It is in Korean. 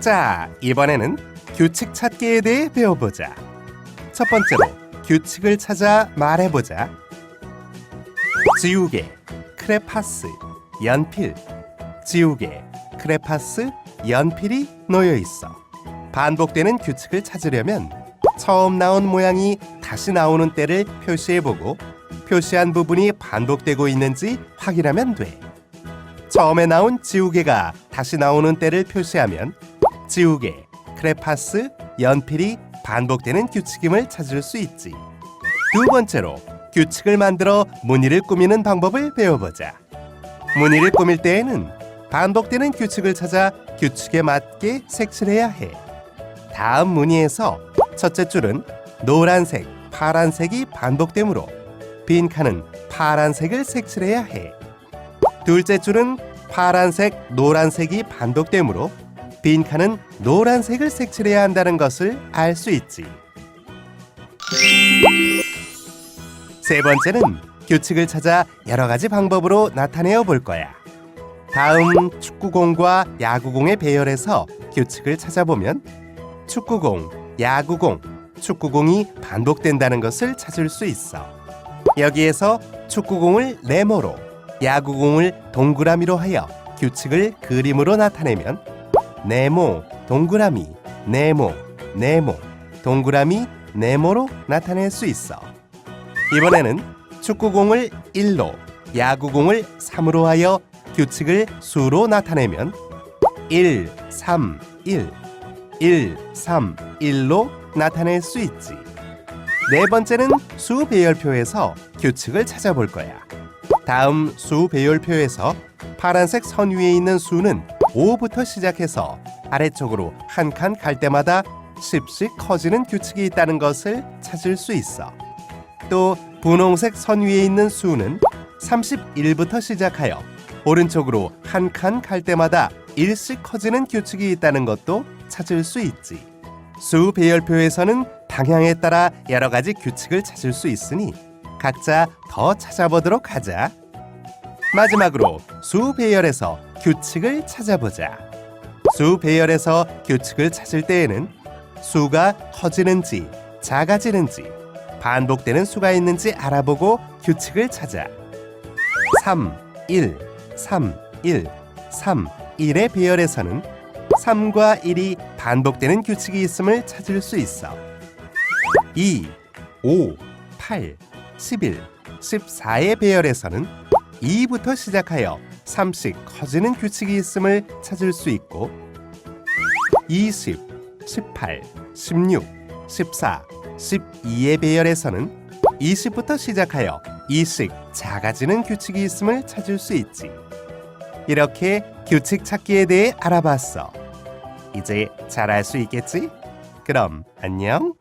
자, 이번에는 규칙 찾기에 대해 배워보자. 첫 번째로 규칙을 찾아 말해보자. 지우개, 크레파스, 연필. 지우개, 크레파스, 연필이 놓여 있어. 반복되는 규칙을 찾으려면 처음 나온 모양이 다시 나오는 때를 표시해보고 표시한 부분이 반복되고 있는지 확인하면 돼. 처음에 나온 지우개가 다시 나오는 때를 표시하면 지우개, 크레파스, 연필이 반복되는 규칙임을 찾을 수 있지. 두 번째로 규칙을 만들어 무늬를 꾸미는 방법을 배워보자. 무늬를 꾸밀 때에는 반복되는 규칙을 찾아 규칙에 맞게 색칠해야 해. 다음 무늬에서 첫째 줄은 노란색, 파란색이 반복되므로 빈 칸은 파란색을 색칠해야 해. 둘째 줄은 파란색, 노란색이 반복되므로 빈 칸은 노란색을 색칠해야 한다는 것을 알 수 있지. 세 번째는 규칙을 찾아 여러 가지 방법으로 나타내어 볼 거야. 다음 축구공과 야구공의 배열에서 규칙을 찾아보면 축구공, 야구공, 축구공이 반복된다는 것을 찾을 수 있어. 여기에서 축구공을 네모로, 야구공을 동그라미로 하여 규칙을 그림으로 나타내면 네모, 동그라미, 네모, 네모, 동그라미, 네모로 나타낼 수 있어. 이번에는 축구공을 1로, 야구공을 3으로 하여 규칙을 수로 나타내면 1, 3, 1, 1, 3, 1로 나타낼 수 있지. 네 번째는 수 배열표에서 규칙을 찾아볼 거야. 다음 수 배열표에서 파란색 선 위에 있는 수는 5부터 시작해서 아래쪽으로 한 칸 갈 때마다 10씩 커지는 규칙이 있다는 것을 찾을 수 있어. 또 분홍색 선 위에 있는 수는 31부터 시작하여 오른쪽으로 한 칸 갈 때마다 1씩 커지는 규칙이 있다는 것도 찾을 수 있지. 수 배열표에서는 방향에 따라 여러 가지 규칙을 찾을 수 있으니 각자 더 찾아보도록 하자. 마지막으로 수 배열에서 규칙을 찾아보자. 수 배열에서 규칙을 찾을 때에는 수가 커지는지 작아지는지 반복되는 수가 있는지 알아보고 규칙을 찾아. 3, 1, 3, 1, 3, 1의 배열에서는 3과 1이 반복되는 규칙이 있음을 찾을 수 있어. 2, 5, 8, 11, 14의 배열에서는 2부터 시작하여 3씩 커지는 규칙이 있음을 찾을 수 있고 20, 18, 16, 14, 12의 배열에서는 20부터 시작하여 2씩 작아지는 규칙이 있음을 찾을 수 있지. 이렇게 규칙 찾기에 대해 알아봤어. 이제 잘알수 있겠지? 그럼 안녕.